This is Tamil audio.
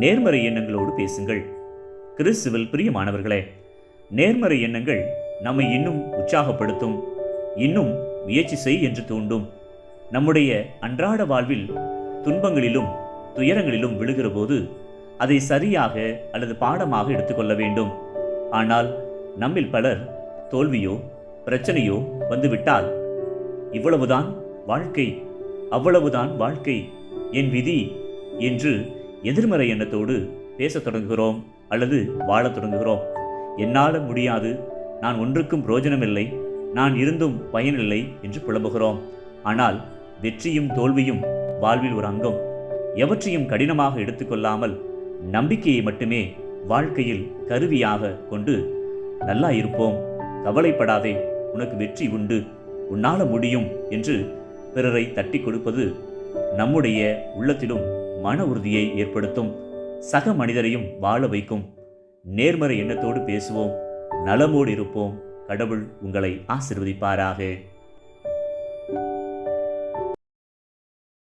நேர்மறை எண்ணங்களோடு பேசுங்கள். கிறிஸ்துவில் பிரியமானவர்களே நேர்மறை எண்ணங்கள் நம்மை இன்னும் உற்சாகப்படுத்தும் இன்னும் முயற்சி செய் என்று தூண்டும். நம்முடைய அன்றாட வாழ்வில் துன்பங்களிலும் துயரங்களிலும் விழுகிற போது அதை சரியாக அல்லது பாடமாக எடுத்துக்கொள்ள வேண்டும். ஆனால் நம்மில் பலர் தோல்வியோ பிரச்சனையோ வந்துவிட்டால் இவ்வளவுதான் வாழ்க்கை அவ்வளவுதான் வாழ்க்கை என் விதி என்று எதிர்மறை எண்ணத்தோடு பேசத் தொடங்குகிறோம் அல்லது வாழத் தொடங்குகிறோம். என்னால் முடியாது. நான் ஒன்றுக்கும் பிரயோஜனமில்லை நான் இருந்தும் பயனில்லை என்று புலம்புகிறோம். ஆனால் வெற்றியும் தோல்வியும் வாழ்வில் ஒரு அங்கம். எவற்றையும் கடினமாக எடுத்துக்கொள்ளாமல் நம்பிக்கையை மட்டுமே வாழ்க்கையில் கருவியாக கொண்டு நல்லா இருப்போம். கவலைப்படாதே. உனக்கு வெற்றி உண்டு. உன்னால முடியும் என்று பிறரை தட்டி கொடுப்பது நம்முடைய உள்ளத்திலும் மன உறுதியை ஏற்படுத்தும். சக மனிதரையும் வாழ வைக்கும். நேர்மறை எண்ணத்தோடு பேசுவோம். நலமோடு இருப்போம். கடவுள் உங்களை ஆசிர்வதிப்பாராக.